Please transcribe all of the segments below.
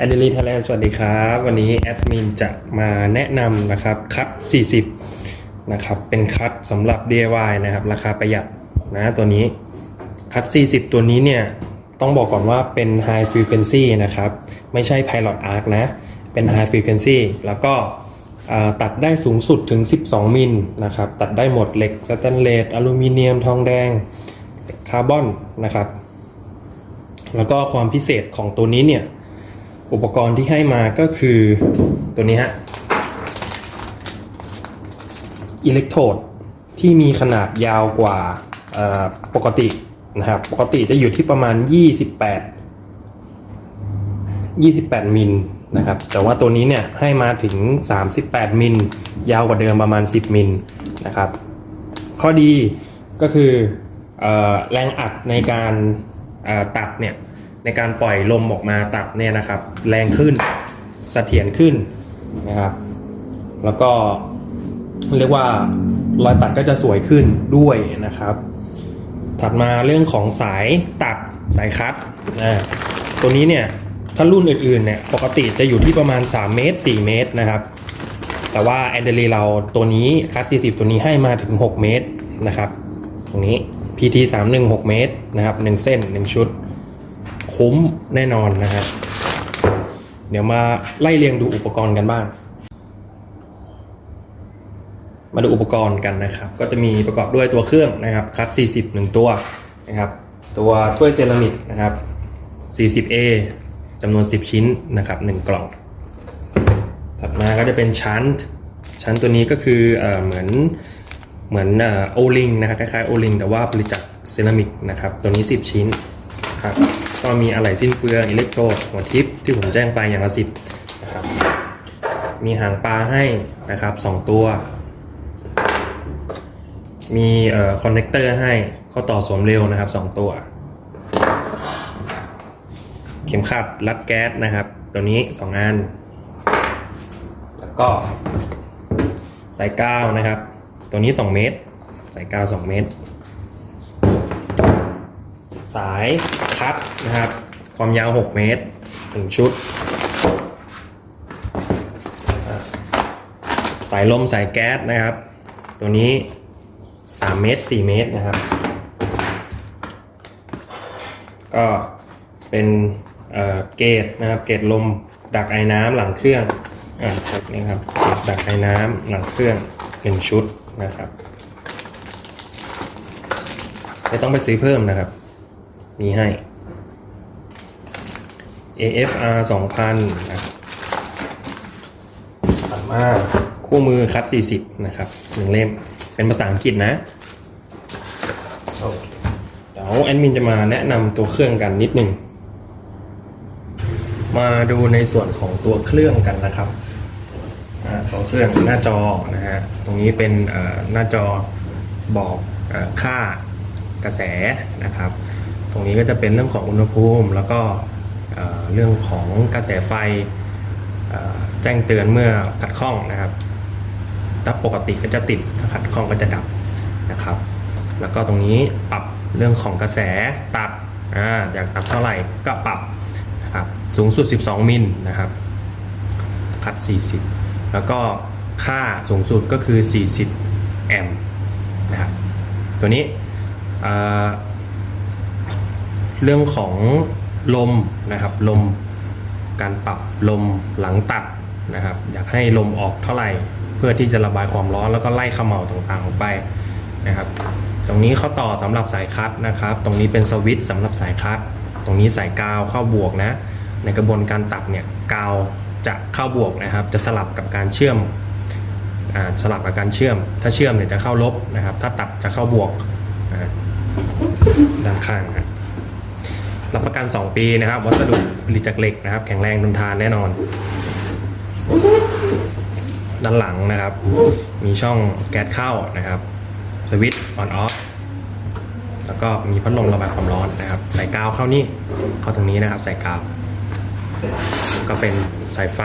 แอดลีไทยแลนด์สวัสดีครับ วันนี้แอดมินจะมาแนะนำนะครับคัต40 นะครับเป็นคัตสำหรับ DIY นะครับ ราคาประหยัดนะตัวนี้คัต40 ตัวนี้เนี่ย ต้องบอกก่อนว่าเป็น High Frequency นะครับ ไม่ใช่ Pilot Arc นะ เป็น High Frequency แล้วก็ตัดได้สูงสุดถึง 12 มิลนะครับ ตัดได้หมดเหล็กสแตนเลสอลูมิเนียมทองแดงคาร์บอนนะครับ แล้วก็ความพิเศษของตัวนี้เนี่ย อุปกรณ์ที่ให้มาก็คือตัวนี้ฮะอิเล็กโทรดที่มีขนาดยาวกว่าปกตินะครับปกติจะอยู่ที่ประมาณ 28 28 มิลนะครับแต่ว่าตัวนี้เนี่ยให้มาถึง 38 มิล ยาวกว่าเดิมประมาณ 10 มิลนะครับข้อดีก็คืออแรงอัดในการตัดเนี่ย ในการปล่อยลมออกมาตัดเนี่ยนะครับ แรงขึ้นเสถียรขึ้นนะครับ แล้วก็เรียกว่ารอยตัดก็จะสวยขึ้นด้วยนะครับ ถัดมาเรื่องของสายตัดสายคัดอ่าตัวนี้เนี่ยถ้ารุ่นอื่นๆเนี่ยปกติจะอยู่ที่ประมาณ 3 เมตร 4 เมตรนะครับ แต่ว่าแอนเดลีเราตัวนี้คัส40 ตัวนี้ให้มาถึง 6 เมตรนะครับ ตรงนี้ PT 3 1 6 เมตรนะครับ 1 เส้น 1 ชุด คุ้มแน่นอนนะครับ เดี๋ยวมาไล่เรียงดูอุปกรณ์กันบ้าง มาดูอุปกรณ์กันนะครับ ก็จะมีประกอบด้วยตัวเครื่องนะครับคัส40 1 ตัวนะครับตัวถ้วยเซรามิกนะครับ 40A จำนวน 10 ชิ้นนะครับ 1 กล่อง ถัดมาก็จะเป็นชั้น ชั้นตัวนี้ก็คือเออเหมือนเหมือนโอลิงนะครับคล้ายๆโอลิงแต่ว่าผลิตจากเซรามิกนะครับ ตัวนี้ 10 ชิ้นครับ ก็มีอะไหล่สิ้นเปลืองอิเล็กโทรดหัวทิปที่ผมแจ้งไปอย่างละ10นะครับมีหางปลาให้นะครับ2ตัว มีเอ่อคอนเนคเตอร์ให้ข้อต่อสวมเร็วนะครับ2ตัว เข็มขัดรัดแก๊สนะครับ ตัวนี้2อัน แล้วก็สายกาวนะครับ ตัวนี้2เมตร สายกาว2เมตร สายคัดนะครับ ความยาว 6 เมตร 1 ชุด สายลมสายแก๊สนะครับ ตัวนี้ 3 เมตร 4 เมตรนะครับ ก็เป็นเเกตนะครับ เกตลมดักไอ้น้ำหลังเครื่องอ่าครับนี่ครับเกตดักไอ้น้ำหลังเครื่องหนึ่งชุดนะครับไม่ต้องไปซื้อเพิ่มนะครับ มีให้ AFR 2000นะครับถัดมาคู่มือคัด40 นะครับหนึ่งเล่ม เป็นภาษาอังกฤษนะโอเคเดี๋ยวแอดมินจะมาแนะนำตัวเครื่องกันนิดหนึ่งมาดูในส่วนของตัวเครื่องกันนะครับอ่าตัวเครื่องหน้าจอนะฮะ ตรงนี้เป็นเอ่อหน้าจอบอกเอ่อค่ากระแสนะครับ ตรงนี้ก็จะเป็นเรื่องของอุณหภูมิ แล้วก็เรื่องของกระแสไฟแจ้งเตือนเมื่อขัดข้องนะครับ ถ้าปกติก็จะติดถ้าขัดข้องก็จะดับนะครับ แล้วก็ตรงนี้ปรับเรื่องของกระแสตัดออยากตัดเท่าไหร่ก็ปรับนะครับสูงสุด 12 มิลนะครับคัด 40 แล้วก็ค่าสูงสุดก็คือ 40 แอมป์นะครับตัวนี้ เรื่องของลมนะครับลมการปรับลมหลังตัดนะครับ อยากให้ลมออกเท่าไหร่ เพื่อที่จะระบายความร้อนแล้วก็ไล่ขม่าต่างๆออกไปนะครับ ตรงนี้ข้อต่อสำหรับสายคัดนะครับ ตรงนี้เป็นสวิตช์สำหรับสายคัด ตรงนี้สายกาวเข้าบวกนะ ในกระบวนการตัดเนี่ยกาวจะเข้าบวกนะครับ จะสลับกับการเชื่อมอสลับกับการเชื่อม ถ้าเชื่อมเนี่ยจะเข้าลบนะครับ ถ้าตัดจะเข้าบวกด้านข้างนะ รับประกัน 2 ปีนะครับ วัสดุผลิตจากเหล็กนะครับ แข็งแรงทนทานแน่นอน ด้านหลังนะครับ มีช่องแก๊สเข้านะครับสวิตช์ออนออฟแล้วก็มีพัดลมระบายความร้อนนะครับใส่กาวเข้านี่เข้าตรงนี้นะครับใส่กาวก็เป็นสายไฟ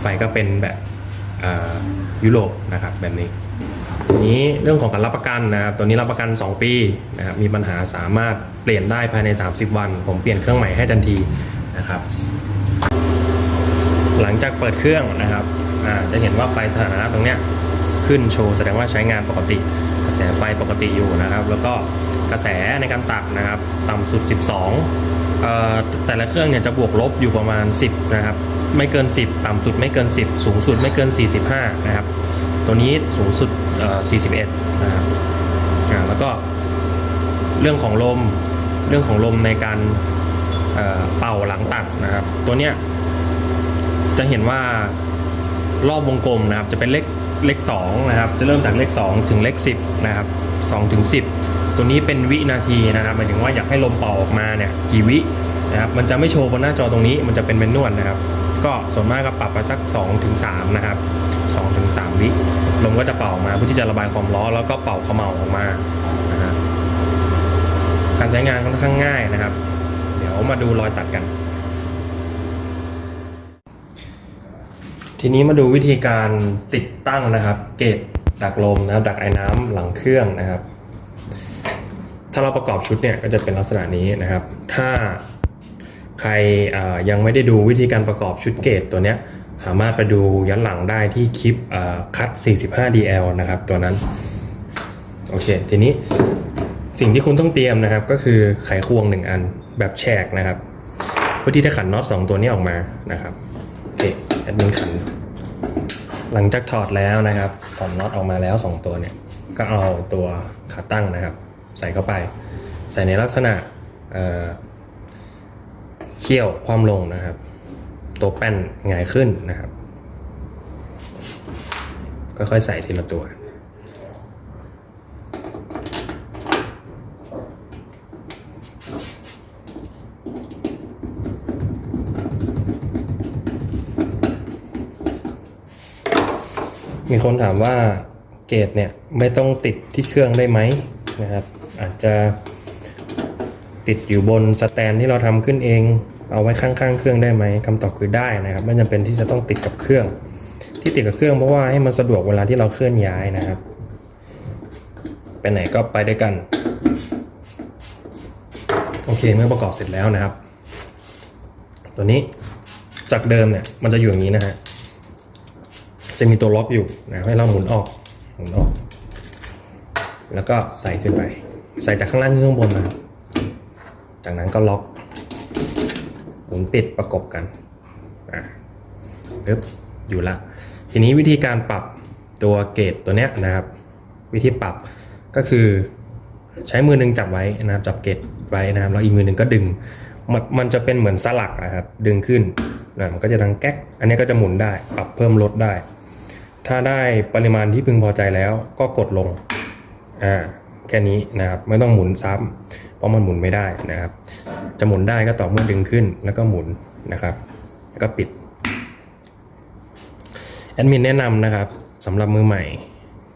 ไฟก็เป็นแบบ ยุโรปนะครับแบบนี้ทีนี้เรื่องของการรับประกันนะครับตัวนี้รับประกัน 2 ปีนะครับมีปัญหาสามารถเปลี่ยนได้ภายใน 30 วัน ผมเปลี่ยนเครื่องใหม่ให้ทันทีนะครับ หลังจากเปิดเครื่องนะครับจะเห็นว่าไฟสถานะตรงเนี้ยขึ้นโชว์แสดงว่าใช้งานปกติ กระแสไฟปกติอยู่นะครับ แล้วก็กระแสในการตัดนะครับต่ำสุด 12เอ่อแต่ละเครื่องเนี่ยจะบวกลบอยู่ประมาณ 10 นะครับ ไม่เกิน 10 ต่ำสุดไม่เกิน 10 สูงสุดไม่เกิน 45 นะครับ ตัวนี้สูงสุดเอ่อ41 นะครับแล้วก็เรื่องของลมเรื่องของลมในการเป่าหลังตัดนะครับ ตัวเนี้ยจะเห็นว่ารอบวงกลมนะครับ จะเป็นเลขเลข2นะครับ จะเริ่มจากเลข 2 ถึงเลข 10 นะครับ2ถึง10 ตัวนี้เป็นวินาทีนะครับหมายถึงว่าอยากให้ลมเป่าออกมาเนี่ยกี่วินะครับ มันจะไม่โชว์บนหน้าจอตรงนี้ มันจะเป็นเมนนวลนะครับ ก็ส่วนมากก็ปรับไปสัก2ถึง3นะครับ2ถึง3วิลมก็จะเป่าออกมาเพื่อที่จะระบายความร้อนแล้วก็เป่าขม่าออกมานะฮะการใช้งานค่อนข้างง่ายนะครับ เดี๋ยวมาดูรอยตัดกัน ทีนี้มาดูวิธีการติดตั้งนะครับ เกจดักลมนะครับ ดักไอ้น้ำหลังเครื่องนะครับ ถ้าเราประกอบชุดเนี่ยก็จะเป็นลักษณะนี้นะครับ ถ้า ใครยังไม่ได้ดูวิธีการประกอบชุดเกจตัวเนี้ยสามารถไปดูย้อนหลังได้ที่คลิปคัด 45DL นะครับตัวนั้น โอเค ทีนี้สิ่งที่คุณต้องเตรียมนะครับ ก็คือไขควงหนึ่งอันแบบแฉกนะครับเพื่อที่จะขันน็อตสองตัวนี้ออกมานะครับโอเคแอดมินขัน หลังจากถอดแล้วนะครับถอดน็อตออกมาแล้ว2ตัวเนี่ย ก็เอาตัวขาตั้งนะครับ ใส่เข้าไป ใส่ในลักษณะ เขี่ยวความลงนะครับ ตัวแป้นหงายขึ้นนะครับ ค่อยๆใส่ทีละตัวมีคนถามว่าเกตเนี่ยไม่ต้องติดที่เครื่องได้ไหมนะครับ อาจจะ ติดอยู่บนสแตนที่เราทำขึ้นเอง เอาไว้ข้างๆ เครื่องได้ไหมคำตอบคือได้นะครับ ไม่จำเป็นที่จะต้องติดกับเครื่อง ที่ติดกับเครื่องเพราะว่าให้มันสะดวกเวลาที่เราเคลื่อนย้ายนะครับไปไหนก็ไปด้วยกัน โอเคเมื่อประกอบเสร็จแล้วนะครับ ตัวนี้จากเดิมเนี่ยมันจะอยู่อย่างนี้นะฮะจะมีตัวล็อกอยู่นะให้เราหมุนออกหมุนออก แล้วก็ใส่ขึ้นไป ใส่จากข้างล่างขึ้นข้างบนนะครับ จากนั้นก็ล็อกหมุนปิดประกบกันอะปึ๊บอยู่ละ ทีนี้วิธีการปรับตัวเกจตัวเนี้ยนะครับ วิธีปรับก็คือใช้มือหนึ่งจับไว้นะครับจับเกจไว้นะครับแล้วอีกมือหนึ่งก็ดึงมันมันจะเป็นเหมือนสลักนะครับ ดึงขึ้นนะมันก็จะดังแก๊ก อันนี้ก็จะหมุนได้ปรับเพิ่มลดได้ ถ้าได้ปริมาณที่พึงพอใจแล้วก็กดลงอ่า แค่นี้นะครับไม่ต้องหมุนซ้ำเพราะมันหมุนไม่ได้นะครับ จะหมุนได้ก็ต่อเมื่อดึงขึ้นแล้วก็หมุนนะครับแล้วก็ปิดแอดมินแนะนำนะครับสำหรับมือใหม่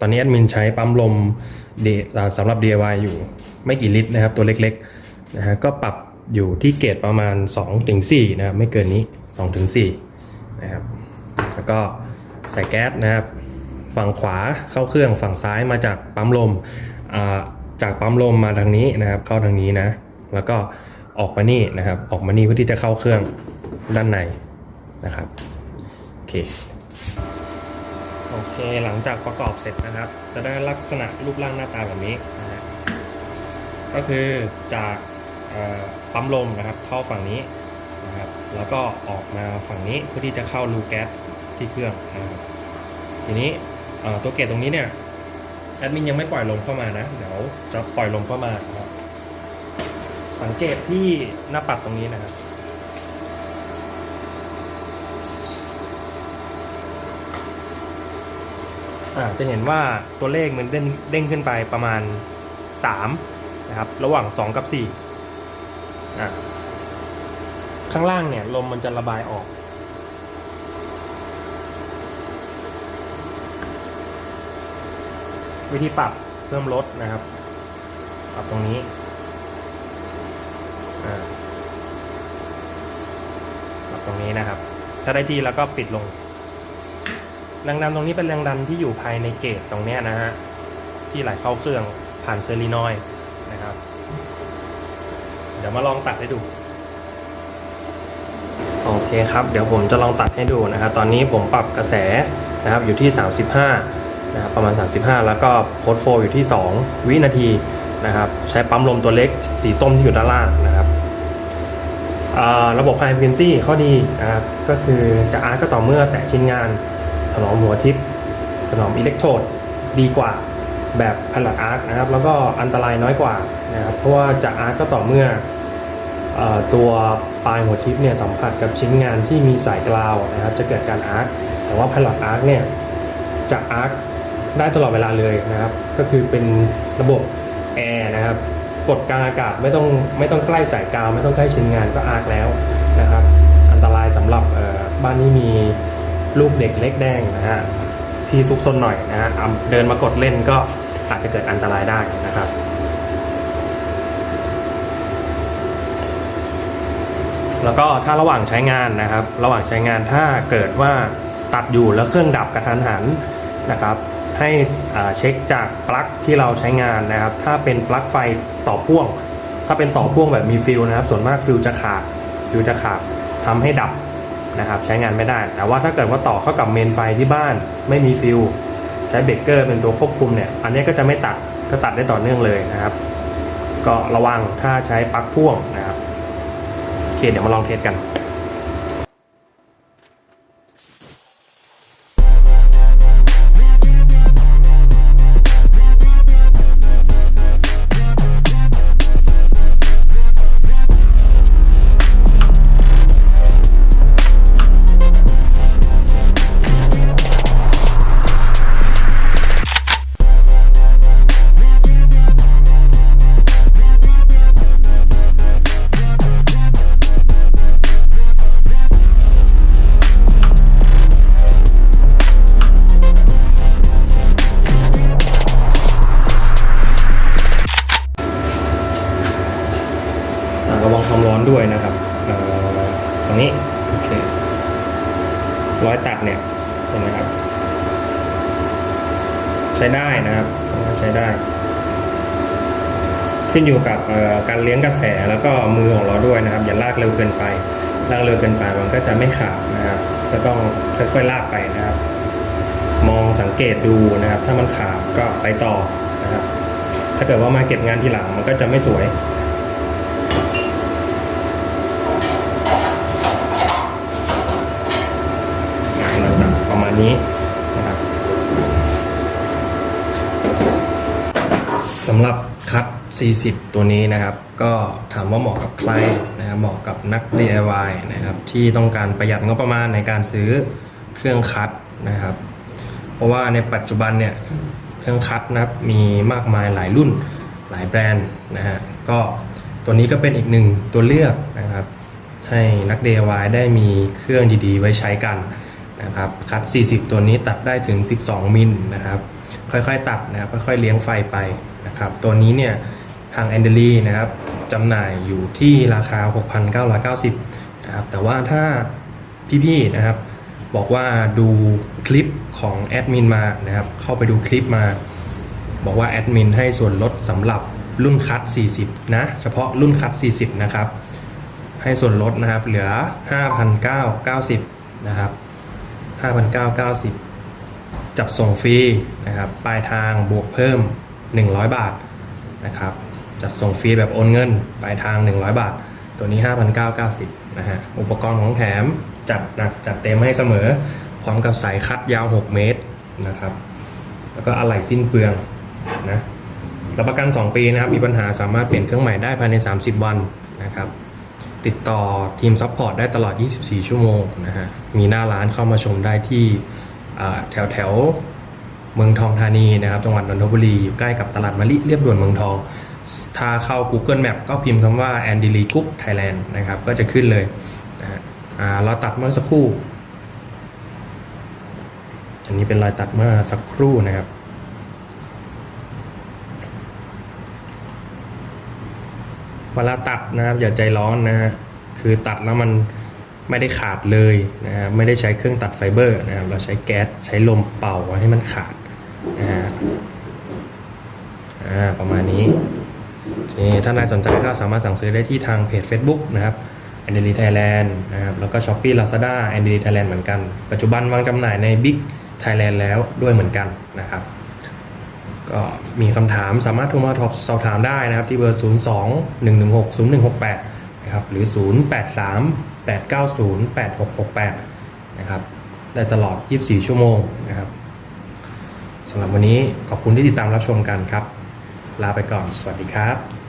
ตอนนี้แอดมินใช้ปั๊มลมเดอ่าสำหรับ DIY อยู่ไม่กี่ลิตรนะครับ ตัวเล็กๆนะฮะก็ปรับอยู่ที่เกจประมาณ 2-4นะครับไม่เกินนี้ 2-4นะครับแล้วก็ใส่แก๊สนะครับ ฝั่งขวาเข้าเครื่องฝั่งซ้ายมาจากปั๊มลม จากปั๊มลมมาทางนี้นะครับเข้าทางนี้นะ แล้วก็ออกมานี่นะครับ ออกมานี่เพื่อที่จะเข้าเครื่องด้านในนะครับโอเคโอเคหลังจากประกอบเสร็จนะครับ จะได้ลักษณะรูปร่างหน้าตาแบบนี้นะฮะก็คือจากปั๊มลมนะครับ เข้าฝั่งนี้นะครับ แล้วก็ออกมาฝั่งนี้เพื่อที่จะเข้ารูแก๊สที่เครื่องนะครับทีนี้ตัวเกตตรงนี้เนี่ย แอดมินยังไม่ปล่อยลมเข้ามานะ เดี๋ยวจะปล่อยลมเข้ามาครับ สังเกตที่หน้าปัดตรงนี้นะครับอ่าจะเห็นว่าตัวเลขมันเด้งเด้งขึ้นไปประมาณ 3 นะครับ ระหว่าง 2 กับ4อ่าข้างล่างเนี่ยลมมันจะระบายออก วิธีปรับเพิ่มลดนะครับ ปรับตรงนี้ปรับตรงนี้นะครับ ถ้าได้ที่แล้วก็ปิดลงแรงดันตรงนี้เป็นแรงดันที่อยู่ภายในเกจตรงนี้นะฮะที่ไหลเข้าเครื่องผ่านเซอรีนอยด์นะครับ เดี๋ยวมาลองตัดให้ดู โอเคครับ เดี๋ยวผมจะลองตัดให้ดูนะครับ ตอนนี้ผมปรับกระแสนะครับอยู่ที่ 35 นะครับประมาณ 35 แล้วก็โพสโฟอยู่ที่ 2 วินาทีนะครับใช้ปั๊มลมตัวเล็กสีส้มที่อยู่ด้านล่างนะครับระบบ High Frequency ข้อดีนะครับก็คือจะอาร์ตก็ต่อเมื่อแตะชิ้นงาน ถนอมหัวทิป ถนอมอิเล็กโทรดดีกว่าแบบผลัดอาร์ตนะครับแล้วก็อันตรายน้อยกว่านะครับเพราะว่าจะอาร์ตก็ต่อเมื่ออตัวปลายหัวทิปเนี่ยสัมผัสกับชิ้นงานที่มีสายกราวนะครับจะเกิดการอาร์คแต่ว่าพลัดอาร์คเนี่ยจะอาร์ค ได้ตลอดเวลาเลยนะครับ ก็คือเป็นระบบแอร์นะครับกดกลางอากาศไม่ต้องไม่ต้องใกล้สายกาว ไม่ต้องใกล้ชิ้นงานก็อาร์คแล้วนะครับ อันตรายสำหรับบ้านที่มีลูกเด็กเล็กแดงนะฮะที่ซุกซนหน่อยนะฮะอะเดินมากดเล่นก็อาจจะเกิดอันตรายได้นะครับแล้วก็ถ้าระหว่างใช้งานนะครับ ระหว่างใช้งานถ้าเกิดว่าตัดอยู่แล้วเครื่องดับกระทันหันนะครับ ให้เช็คจากปลั๊กที่เราใช้งานนะครับ ถ้าเป็นปลั๊กไฟต่อพ่วง ถ้าเป็นต่อพ่วงแบบมีฟิลนะครับ ส่วนมากฟิลจะขาดฟิลจะขาดทำให้ดับนะครับใช้งานไม่ได้ แต่ว่าถ้าเกิดว่าต่อเข้ากับเมนไฟที่บ้านไม่มีฟิลใช้เบรกเกอร์เป็นตัวควบคุมเนี่ย อันนี้ก็จะไม่ตัดก็ตัดได้ต่อเนื่องเลยนะครับ ก็ระวังถ้าใช้ปลั๊กพ่วงนะครับโอเคเดี๋ยวมาลองเทสกัน ขึ้นอยู่กับการเลี้ยงกระแสแล้วก็มือของเราด้วยนะครับ อย่าลากเร็วเกินไปลากเร็วเกินไปมันก็จะไม่ขาดนะครับ ก็ต้องค่อยๆลากไปนะครับ มองสังเกตดูนะครับ ถ้ามันขาดก็ไปต่อนะครับ ถ้าเกิดว่ามาเก็บงานทีหลังมันก็จะไม่สวยประมาณนี้นะครับสำหรับคัต 40 ตัวนี้นะครับ ก็ถามว่าเหมาะกับใครนะครับเหมาะกับนัก DIY นะครับ ที่ต้องการประหยัดงบประมาณในการซื้อเครื่องคัตนะครับ เพราะว่าในปัจจุบันเนี่ยเครื่องคัตนะครับมีมากมายหลายรุ่นหลายแบรนด์นะฮะก็ตัวนี้ก็เป็นอีกหนึ่งตัวเลือกนะครับ ให้นัก DIY ได้มีเครื่องดีๆ ไว้ใช้กันนะครับคัด 40 ตัวนี้ตัดได้ถึง 12 มิลนะครับ ค่อยๆ ตัดนะครับค่อยๆ เลี้ยงไฟไปนะครับ ตัวนี้เนี่ย ทาง a n d e l y นะครับจำหน่ายอยู่ที่ราคา 6,990นะครับแต่ว่าถ้าพี่ๆนะครับบอกว่าดูคลิปของแอดมินมานะครับเข้าไปดูคลิปมา บอกว่าแอดมินให้ส่วนลดสำหรับรุ่นคัด 40 นะ เฉพาะรุ่นคัด 40 นะครับ ให้ส่วนลดนะครับเหลือ 5,990 นะครับ 5,990 จัดส่งฟรีนะครับ ปลายทางบวกเพิ่ม 100 บาทนะครับ จัดส่งฟรีแบบโอนเงินปลายทาง 100 บาท ตัวนี้ 5,990นะฮะอุปกรณ์ของแถมจัดหนักจัดเต็มให้เสมอ พร้อมกับสายคัดยาว 6 เมตรนะครับ แล้วก็อะไหล่สิ้นเปลืองนะรับประกัน 2 ปีนะครับ มีปัญหาสามารถเปลี่ยนเครื่องใหม่ได้ภายใน 30 วันนะครับ ติดต่อทีมซัพพอร์ตได้ตลอด 24 ชั่วโมงนะฮะ มีหน้าร้านเข้ามาชมได้ที่แถวแถวเมืองทองธานีนะครับ จังหวัดนนทบุรีอยู่ใกล้กับตลาดมะลิเรียบด่วนเมืองทอง ถ้าเข้า Google Map ก็พิมพ์คำว่า a n d i l y Group Thailand นะครับ ก็จะขึ้นเลยเราตัดเมื่อสักครู่ อันนี้เป็นรอยตัดเมื่อสักครู่นะครับ เวลาตัดนะครับอย่าใจร้อนนะฮะคือตัดแล้วมันไม่ได้ขาดเลยนะฮะไม่ได้ใช้เครื่องตัดไฟเบอร์นะครับเราใช้แก๊สใช้ลมเป่าให้มันขาดนะฮะอ่าประมาณนี้ อเคถ้านายสนใจก็สามารถสั่งซื้อได้ที่ทางเพจ Facebook นะครับแอนดีไทยแลนด์นะครับแล้วก็ s h อ p e e Lazada แอนดีไทยแลนด์เหมือนกัน ปัจจุบันวางจำหน่ายใน Big Thailand แล้วด้วยเหมือนกันนะครับก็มีคำถามสามารถโทรมาสอบถามได้นะครับ ที่เบอร์ 0 2 1 1 6 0 1 6 8 นะครับ หรือ 0 8 3 8 9 0 8 6 6 8 นะครับ ได้ตลอด 24 ชั่วโมงนะครับสำหรับวันนี้ขอบคุณที่ติดตามรับชมกันครับ ลาไปก่อน สวัสดีครับ